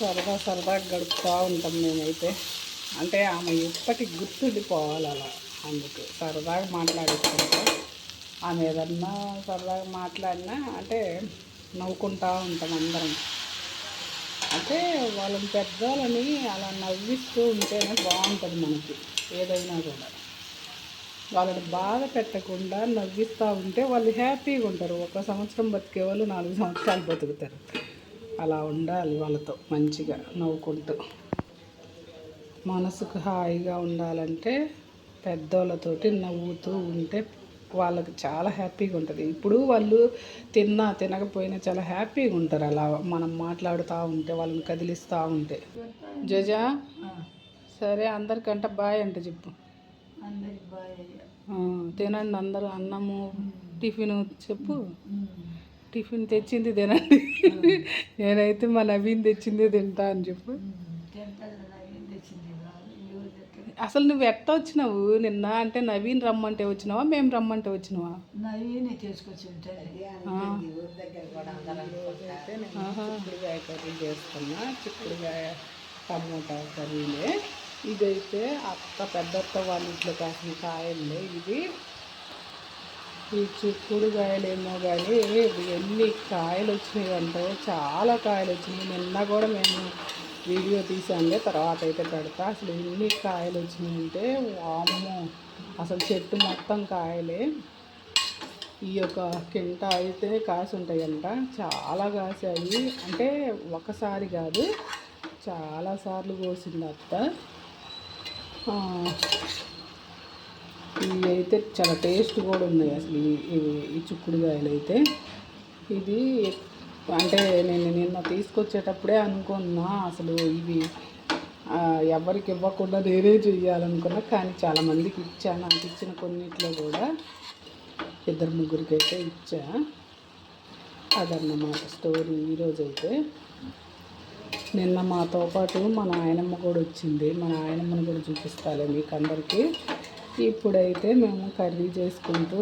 సరదా సరదా గడుపుతూ ఉంటాం మేమైతే. అంటే ఆమె ఎప్పటికి గుర్తుండిపోవాలి అలా. అందుకు సరదాగా మాట్లాడుకుంటే ఆమె ఏదన్నా సరదాగా మాట్లాడినా అంటే నవ్వుకుంటూ ఉంటాం అందరం. అంటే వాళ్ళని పెద్దలని అలా నవ్విస్తూ ఉంటేనే బాగుంటుంది మనకి ఏదైనా కూడా. వాళ్ళని బాధ పెట్టకుండా నవ్విస్తూ ఉంటే వాళ్ళు హ్యాపీగా ఉంటారు. ఒక సంవత్సరం బతికే వాళ్ళు నాలుగు సంవత్సరాలు బతుకుతారు. అలా ఉండాలి వాళ్ళతో మంచిగా నవ్వుకుంటూ. మనసుకు హాయిగా ఉండాలంటే పెద్దోళ్ళతోటి నవ్వుతూ ఉంటే వాళ్ళకి చాలా హ్యాపీగా ఉంటుంది. ఇప్పుడు వాళ్ళు తిన్నా తినకపోయినా చాలా హ్యాపీగా ఉంటారు అలా మనం మాట్లాడుతూ ఉంటే వాళ్ళని కదిలిస్తూ ఉంటే. జజా సరే అందరికంటే బాయ్ అంటే చెప్పు. తినండి అందరూ అన్నము టిఫిన్ చెప్పు. టిఫిన్ తెచ్చింది తినండి. నేనైతే మా నవీన్ తెచ్చిందే తింటా అని చెప్పు. అసలు నువ్వు ఎట్ట వచ్చినావు? నిన్న అంటే నవీన్ రమ్మంటే వచ్చినావా? మేము రమ్మంటే వచ్చినావా? నవీన్ చిక్కుడుకాయ కర్రీ చేస్తున్నా చిక్కుడుకాయ టమోటా కర్రీలే ఇదైతే అత్త పెద్దత్త వాళ్ళ ఇంట్లో కాసిన కాయలే ఇది ఈ చిక్కుడుకాయలేమో కానీ ఎన్ని కాయలు వచ్చినాయి అంటే చాలా కాయలు వచ్చినాయి నిన్న కూడా మేము వీడియో తీసాంలే తర్వాత అయితే పెడతా. అసలు ఎన్ని కాయలు వచ్చినాయి అంటే వామ్మో! అసలు చెట్టు మొత్తం కాయలే. ఈ యొక్క కింట అయితే కాసి ఉంటాయంట చాలా కాసాయి. అంటే ఒకసారి కాదు చాలాసార్లు కోసింది అత్త ఇవి అయితే చాలా టేస్ట్ కూడా ఉన్నాయి అసలు ఈ- ఇవి ఈ చిక్కుడుకాయలు అయితే. ఇది అంటే నేను నిన్న తీసుకొచ్చేటప్పుడే అనుకున్నా అసలు ఇవి ఎవరికి ఇవ్వకుండా నేనే చెయ్యాలనుకున్నా కానీ చాలామందికి ఇచ్చా. నాకు ఇచ్చిన కొన్నిట్లో కూడా ఇద్దరు ముగ్గురికి అయితే ఇచ్చా. అదన్నమాట స్టోరీ ఈరోజు అయితే నిన్న మాతో పాటు మా నాయనమ్మ కూడా వచ్చింది. మా నాయనమ్మని కూడా చూపిస్తాలే మీకు అందరికీ ఇప్పుడైతే మేము కర్రీ చేసుకుంటూ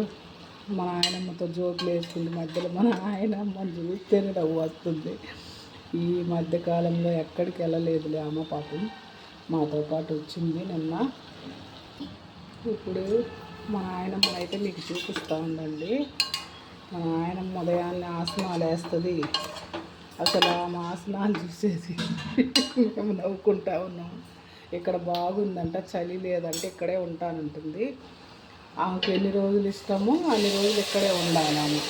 మా నాయనమ్మతో జోకులు వేసుకుంటూ మధ్యలో మన నాయనమ్మని చూస్తేనే నవ్వు వస్తుంది. ఈ మధ్యకాలంలో ఎక్కడికి వెళ్ళలేదులే అమ్మ పాపం. మాతో పాటు వచ్చింది నిన్న. ఇప్పుడు మా నాయనమ్మ అయితే మీకు చూపిస్తూ ఉండండి. మా నాయనమ్మ ఉదయాన్నే ఆసనాలు వేస్తుంది. అసలు ఆమె ఆసనాలు చూసేసి మేము నవ్వుకుంటా ఉన్నాం. ఇక్కడ బాగుందంట చలి లేదంటే ఇక్కడే ఉంటానంటుంది. ఆమెకు ఎన్ని రోజులు ఇష్టమో అన్ని రోజులు ఇక్కడే ఉండాలి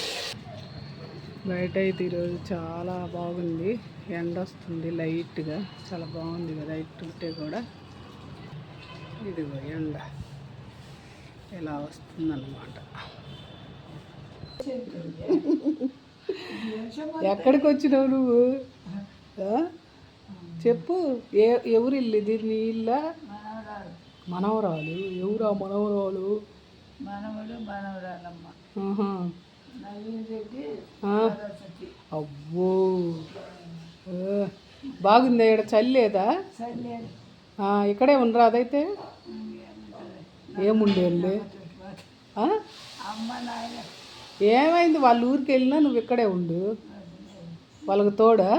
బయట అయితే ఈరోజు చాలా బాగుంది. ఎండ వస్తుంది లైట్గా. చాలా బాగుంది కదా లైట్ ఉంటే కూడా. ఇదిగో ఎండ. ఇలా వస్తుందన్నమాట. ఎక్కడికి వచ్చినావు నువ్వు? చెప్పు. ఏ ఎవరు ఇల్లు ఇది? నీ ఇల్లా? మనవరాలు. ఎవరా మనవరాలు? మనవడు మనవరాలమ్మ. అబ్బో. బాగుంది ఇక్కడ చల్లేదా ఇక్కడే ఉండరా అదైతే? ఏముండేళ్ళి ఏమైంది? వాళ్ళ ఊరికి వెళ్ళినా నువ్వు ఇక్కడే ఉండు. వాళ్ళకి తోడా?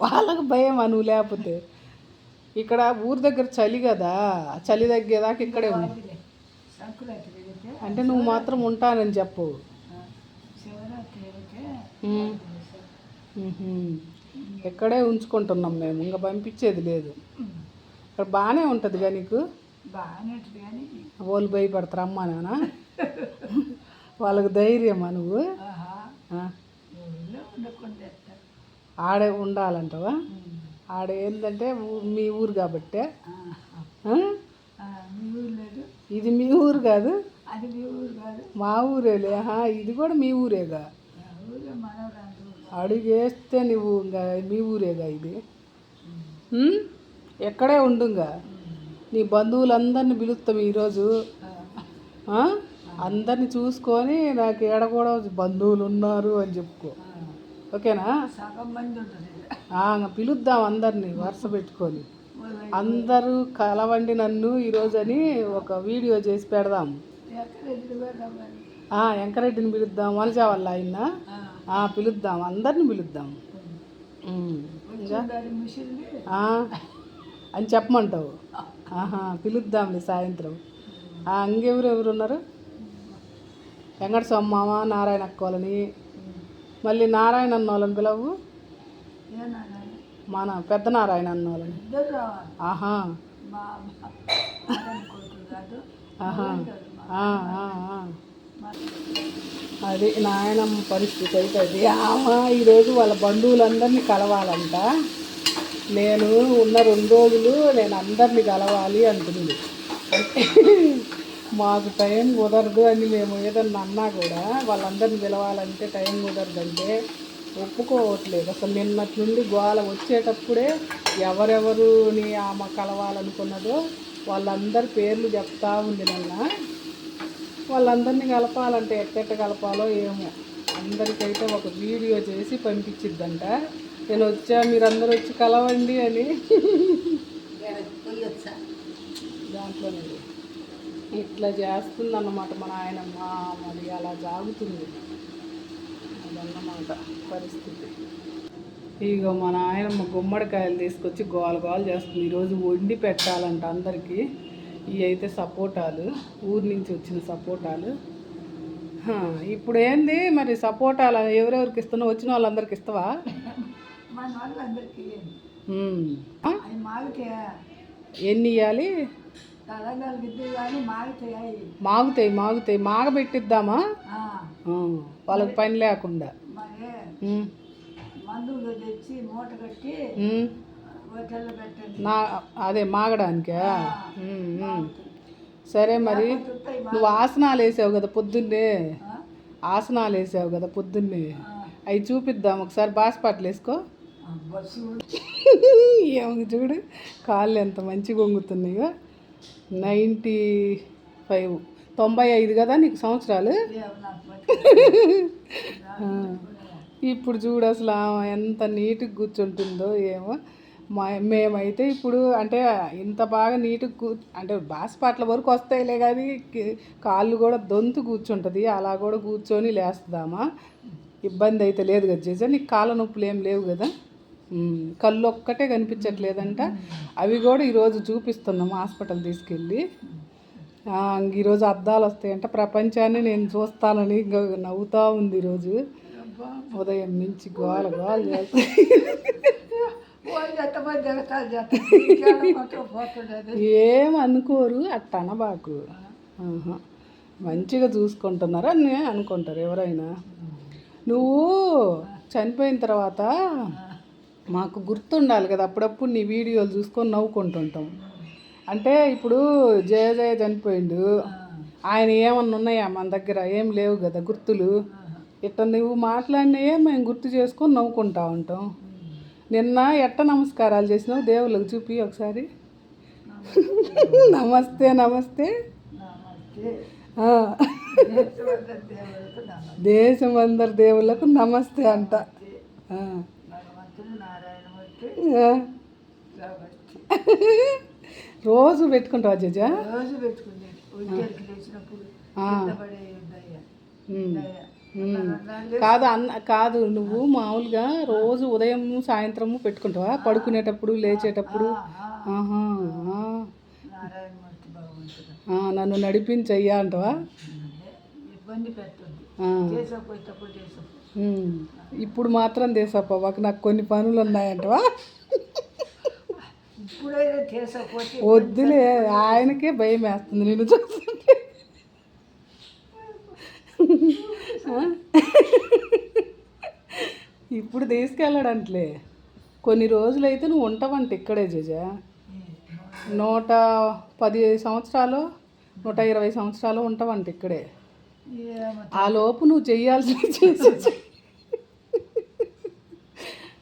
వాళ్ళకి భయమా నువ్వు లేకపోతే. ఇక్కడ ఊరి దగ్గర చలి కదా చలి తగ్గేదాకా ఇక్కడే వెళితే అంటే నువ్వు మాత్రం ఉంటానని చెప్పు. ఇక్కడే ఉంచుకుంటున్నాం మేము ఇంకా పంపించేది లేదు. ఇక్కడ బాగానే ఉంటుందిగా నీకు? వాళ్ళు భయపడతారు అమ్మా నాన్న. వాళ్ళకి ధైర్యమా నువ్వు ఆహా ఆ. ఊళ్ళో ఉండకుండా ఎత్తారు. ఆడే ఉండాలంటావా? ఆడ ఏంటంటే మీ ఊరు కాబట్టే. ఇది మీ ఊరు కాదు? అది మీ ఊరు కాదు. మా ఊరేలే ఇది కూడా మీ ఊరేగా? అడుగేస్తే నువ్వు ఇంకా మీ ఊరేగా ఇది? ఎక్కడే ఉండుగా? నీ బంధువులందరిని పిలుస్తాం ఈరోజు? అందరిని చూసుకొని నాకు ఏడ కూడా బంధువులు ఉన్నారు అని చెప్పుకో. ఓకేనా? సగం మంది ఉంటుంది ఆ, ఇంక పిలుద్దాం అందరినీ వరుస పెట్టుకొని. అందరూ కలవండి నన్ను ఈరోజు అని ఒక వీడియో చేసి పెడదాం. వెంకరెడ్డిని పిలుద్దాం. వనజా వాళ్ళ ఆయన. పిలుద్దాం. అందరిని పిలుద్దాం. అని చెప్పమంటావు. ఆహా పిలుద్దాంలే సాయంత్రం. ఇంకెవరు ఎవరు ఉన్నారు? వెంకట సోమ్మామ నారాయణ అక్కోలని మళ్ళీ నారాయణ అన్న వాళ్ళని పిలవు మన పెద్ద నారాయణ అన్న వాళ్ళని ఇద్దరు రావాలి. ఆహా. అది నాయనమ్మ పరిస్థితి అయితే అది ఆమె ఈరోజు వాళ్ళ బంధువులందరినీ కలవాలంట. నేను ఉన్న రెండు రోజులు నేను అందరినీ కలవాలి అంటుంది. అంటే మాకు టైం కుదరదు అని మేము ఏదన్నా అన్నా కూడా వాళ్ళందరినీ పిలవాలంటే టైం కుదరదంటే ఒప్పుకోవట్లేదు. అసలు నిన్నటి నుండి గోల వచ్చేటప్పుడే ఎవరెవరుని ఆమె కలవాలనుకున్నదో వాళ్ళందరి పేర్లు చెప్తా ఉంది నిన్న. వాళ్ళందరినీ కలపాలంటే ఎట్టెట్ట కలపాలో ఏమో. అందరికైతే ఒక వీడియో చేసి పంపించిద్దంట. నేను వచ్చా మీరందరూ వచ్చి కలవండి అని. దాంట్లోనే ఇట్లా చేస్తుంది అన్నమాట మన ఆయనమ్మ మరి అలా జాగుతుంది. అదన్నమాట పరిస్థితి. ఇగో మన ఆయనమ్మ గుమ్మడికాయలు తీసుకొచ్చి గోల గోల చేస్తుంది. ఈరోజు వండి పెట్టాలంట అందరికీ. ఇవి అయితే సపోటాలు ఊరి నుంచి వచ్చిన సపోటాలు. ఇప్పుడు ఏంది మరి సపోటాలు ఎవరెవరికి ఇస్తున్నావు? వచ్చిన వాళ్ళందరికి ఇస్తావా? ఎన్ని ఇవ్వాలి మాగితాయి మాగుతాయి మాగబెట్టిద్దామా? వాళ్ళకి పని లేకుండా. నా అదే మాగడానికా. సరే మరి నువ్వు ఆసనాలు వేసావు కదా పొద్దున్నే? ఆసనాలు వేసావు కదా పొద్దున్నే. అవి చూపిద్దాం ఒకసారి బాస్పాట్లు వేసుకో. ఏమి చూడు కాళ్ళు ఎంత మంచిగా వంగుతున్నాయో. నైంటీ ఫైవ్ తొంభై ఐదు కదా నీకు సంవత్సరాలు? ఇప్పుడు చూడు అసలు ఆమె ఎంత నీట్గా కూర్చుంటుందో ఏమో. మా మేమైతే ఇప్పుడు అంటే ఇంత బాగా నీట్గా కూ అంటే బాస్పాట్ల వరకు వస్తాయిలే కానీ కాళ్ళు కూడా దొంతు కూర్చుంటుంది. అలా కూడా కూర్చొని లేస్తుందామా ఇబ్బంది అయితే లేదు కదా చేసా నీకు కాళ్ళ నొప్పులు ఏం లేవు కదా? కళ్ళు ఒక్కటే కనిపించట్లేదంట. అవి కూడా ఈరోజు చూపిస్తున్నాం హాస్పిటల్ తీసుకెళ్ళి. ఈరోజు అద్దాలు వస్తాయంట. ప్రపంచాన్ని నేను చూస్తానని ఇంక నవ్వుతా ఉంది ఈరోజు ఉదయం నుంచి గోల గోల ఏం అనుకోరు. అట్ట అనబాకు. మంచిగా చూసుకుంటున్నారా? అని అనుకుంటారు ఎవరైనా. నువ్వు చనిపోయిన తర్వాత మాకు గుర్తుండాలి కదా అప్పుడప్పుడు నీ వీడియోలు చూసుకొని నవ్వుకుంటుంటాం. అంటే ఇప్పుడు జయ జయ చనిపోయిండు. ఆయన ఏమన్నా ఉన్నాయా మన దగ్గర? ఏం లేవు కదా గుర్తులు. ఇట్ట నువ్వు మాట్లాడినయే మేము గుర్తు చేసుకొని నవ్వుకుంటా ఉంటాం. నిన్న ఎట్ట నమస్కారాలు చేసినావు? దేవుళ్ళకి చూపి ఒకసారి. నమస్తే నమస్తే. దేశమందరి నమస్తే దేశం అందరి దేవుళ్ళకు నమస్తే అంట ఆ. భగవంతుడు నారాయణమూర్తి ఆ. నమస్తే రోజు పెట్టుకుంటావా జజా? రోజు. కింద అన్న కాదు నువ్వు మామూలుగా రోజు ఉదయం సాయంత్రము పెట్టుకుంటావా? పడుకునేటప్పుడు లేచేటప్పుడు? నన్ను నడిపించయ్యా అంటవా? ఇబ్బంది ఇప్పుడు మాత్రం దేశప్ప నాకు కొన్ని పనులు ఉన్నాయంటవా వద్దులే ఆయనకే భయం వేస్తుంది నేను చూస్తుంటే? ఇప్పుడు తీసుకెళ్ళడంట్లే. కొన్ని రోజులైతే నువ్వు ఉంటావంట ఇక్కడే జజా. నూట పది సంవత్సరాలు నూట ఇరవై సంవత్సరాలు ఉంటావంట ఇక్కడే. ఆ లోపు నువ్వు చెయ్యాల్సింది చేసేసి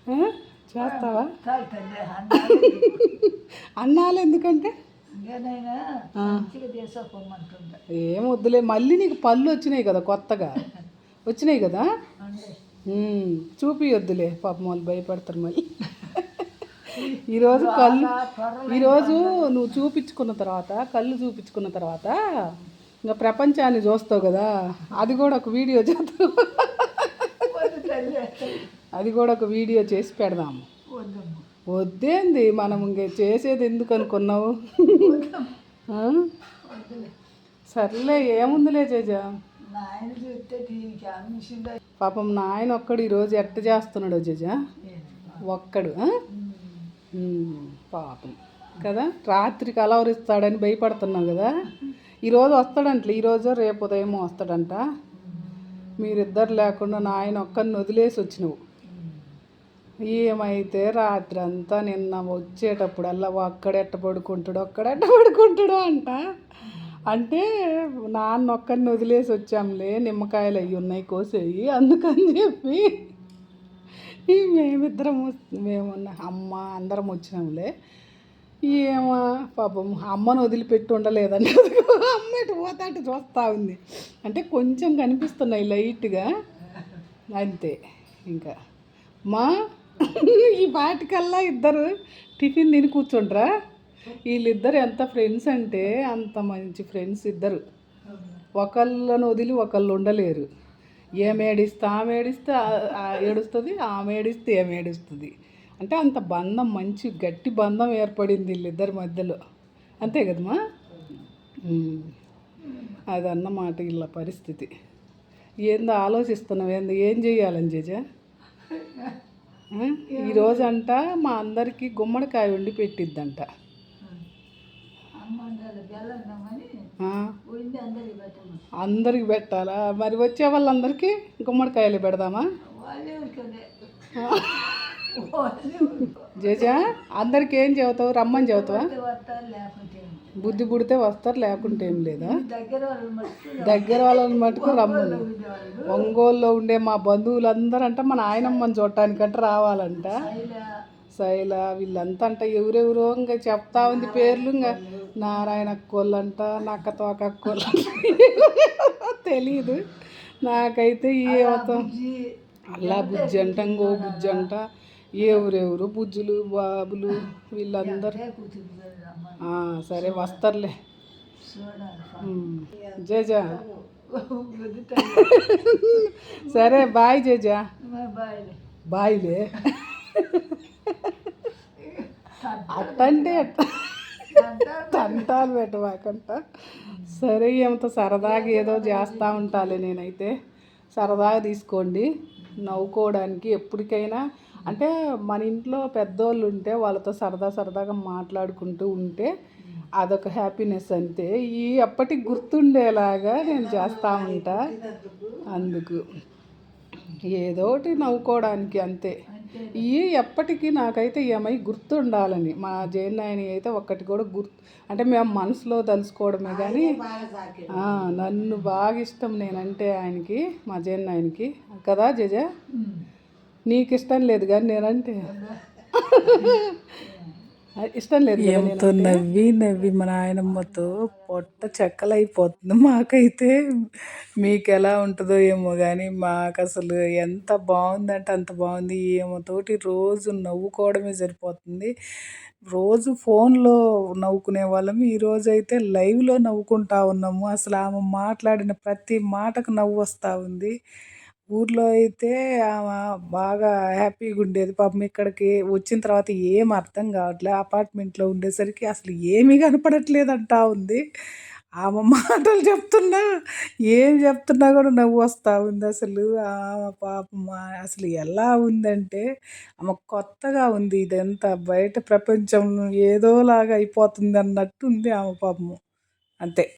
ఆ? చేస్తావా? అన్నాలు ఎందుకంటే? ఏం వద్దులే మళ్ళీ నీకు పళ్ళు వచ్చినాయి కదా కొత్తగా. వచ్చినాయి కదా? అంటే ఉమ్, చూపి వద్దులే పాపం వాళ్ళు భయపడతారు మళ్ళీ. ఈరోజు కళ్ళు ఈరోజు నువ్వు చూపించుకున్న తర్వాత కళ్ళు చూపించుకున్న తర్వాత ఇంకా ప్రపంచాన్ని చూస్తావు కదా అది కూడా ఒక వీడియో చేద్దాం. అది కూడా ఒక వీడియో చేసి పెడదాము వద్దేంది మనం ఇంక చేసేది ఎందుకు అనుకున్నావు? సర్లే ఏముందిలే జేజ? పాపం నాయన ఒక్కడు ఈరోజు ఎట్ట చేస్తున్నాడు జజ? ఒక్కడు పాపం. కదా రాత్రికి అలవరిస్తాడని భయపడుతున్నావు కదా? ఈరోజు వస్తాడంట ఈరోజు రేపు ఉదయం వస్తాడంట. మీరిద్దరు లేకుండా నాయన ఒక్కరిని వదిలేసి వచ్చినవు. ఏమైతే రాత్రి అంతా నిన్న వచ్చేటప్పుడల్లా ఒక్కడెట్ట పడుకుంటాడు ఒక్కడెట్ట పడుకుంటాడు అంట. అంటే నాన్న ఒక్కరిని వదిలేసి వచ్చాంలే నిమ్మకాయలు అవి ఉన్నాయి కోసేయి అందుకని చెప్పి మేమిద్దరం వస్- మేము అమ్మ అందరం వచ్చినాంలే. ఏమో పాపం అమ్మను వదిలిపెట్టి ఉండలేదని అమ్మ ఇటు పోతా అటు చూస్తూ ఉంది. అంటే కొంచెం కనిపిస్తున్నాయి లైట్గా. అంతే. ఇంకా మా ఈ పాటికల్లా ఇద్దరు టిఫిన్ తిని కూర్చుండ్రా. వీళ్ళిద్దరు ఎంత ఫ్రెండ్స్ అంటే అంత మంచి ఫ్రెండ్స్ ఇద్దరు. ఒకళ్ళను వదిలి ఒకళ్ళు ఉండలేరు. ఏమేడిస్తే ఆమె ఏడిస్తే ఏడుస్తుంది ఆమె ఏడిస్తే ఏమేడుస్తుంది. ఏడుస్తుంది అంటే అంత బంధం మంచి గట్టి బంధం ఏర్పడింది వీళ్ళిద్దరి మధ్యలో. అంతే కదమ్మా? ఉమ్. అదన్నమాట వీళ్ళ పరిస్థితి. ఏందో ఆలోచిస్తున్నావు ఏందో ఏం చెయ్యాలని జేజా? ఆ? ఈరోజు అంట మా అందరికీ గుమ్మడికాయ వండి పెట్టిద్దంట. అందరికి పెట్టాలా? మరి వచ్చే వాళ్ళందరికీ గుమ్మడికాయలు పెడదామా? జేజా అందరికి ఏం చెబుతావు రమ్మని చెబుతావా బుద్ధి పుడితే వస్తారు లేకుంటే ఏం లేదా? దగ్గర వాళ్ళని మటుకు రమ్మని. ఒంగోలులో ఉండే మా బంధువులందరూ అంట మా నాయనమ్మని చూడటానికంట రావాలంట. శైల వీళ్ళంతా అంట ఎవరెవరో ఇంకా చెప్తా ఉంది పేర్లు ఇంకా. నారాయణ అక్కోళ్ళంట నక్క తోక అక్కోళ్ళంట. తెలీదు. నాకైతే ఏమవుతాం? బుజ్జి అల్లా బుజ్జి అంట ఇంకో బుజ్జి అంట. ఎవరెవరు? బుజ్జులు బాబులు వీళ్ళందరూ. సరే వస్తారులే. జేజా. సరే బాయ్ జేజా. బాయ్ బాయ్లే. అట్టంటే అట్ట. తంటాలు పెట్టమాకంట సరే ఏమితో సరదాగా ఏదో చేస్తూ ఉంటాలే నేనైతే. సరదాగా తీసుకోండి. నవ్వుకోవడానికి ఎప్పటికైనా అంటే మన ఇంట్లో పెద్దోళ్ళు ఉంటే వాళ్ళతో సరదా సరదాగా మాట్లాడుకుంటూ ఉంటే అదొక హ్యాపీనెస్ అంతే. ఈ ఎప్పటికి గుర్తుండేలాగా నేను చేస్తూ ఉంటా. అందుకు ఏదో ఒకటి నవ్వుకోవడానికి అంతే. ఈ ఎప్పటికీ నాకైతే ఏమై గుర్తుండాలని మా జయనాయని అయితే ఒక్కటి కూడా గుర్తు అంటే మేము మనసులో తలుసుకోవడమే కానీ నన్ను బాగా ఇష్టం నేనంటే ఆయనకి మా జయనాయనికి కదా జజ? నీకు ఇష్టం లేదు కానీ నేనంటే. ఇష్టం లేదు ఎంతో నవ్వి నవ్వి మా నాయనమ్మతో పొట్ట చెక్కలైపోతుంది. మాకైతే మీకు ఎలా ఉంటుందో ఏమో కానీ మాకు అసలు ఎంత బాగుందంటే అంత బాగుంది. ఏమోతోటి రోజు నవ్వుకోవడమే సరిపోతుంది. రోజు ఫోన్లో నవ్వుకునే వాళ్ళము. ఈరోజు అయితే లైవ్లో నవ్వుకుంటా ఉన్నాము. అసలు ఆమె మాట్లాడిన ప్రతి మాటకు నవ్వు వస్తూ ఉంది. ఊర్లో అయితే ఆమె బాగా హ్యాపీగా ఉండేది. పాపం ఇక్కడికి వచ్చిన తర్వాత ఏం అర్థం కావట్లే. అపార్ట్మెంట్లో ఉండేసరికి అసలు ఏమీ కనపడట్లేదంటా ఉంది. ఆమె మాటలు చెప్తున్నా ఏం చెప్తున్నా కూడా నవ్వు వస్తూ ఉంది అసలు. ఆమె పాపం అసలు ఎలా ఉందంటే ఆమె కొత్తగా ఉంది ఇదంతా. బయట ప్రపంచం ఏదోలాగా అయిపోతుంది అన్నట్టు ఉంది ఆమె పాపము. అంతే.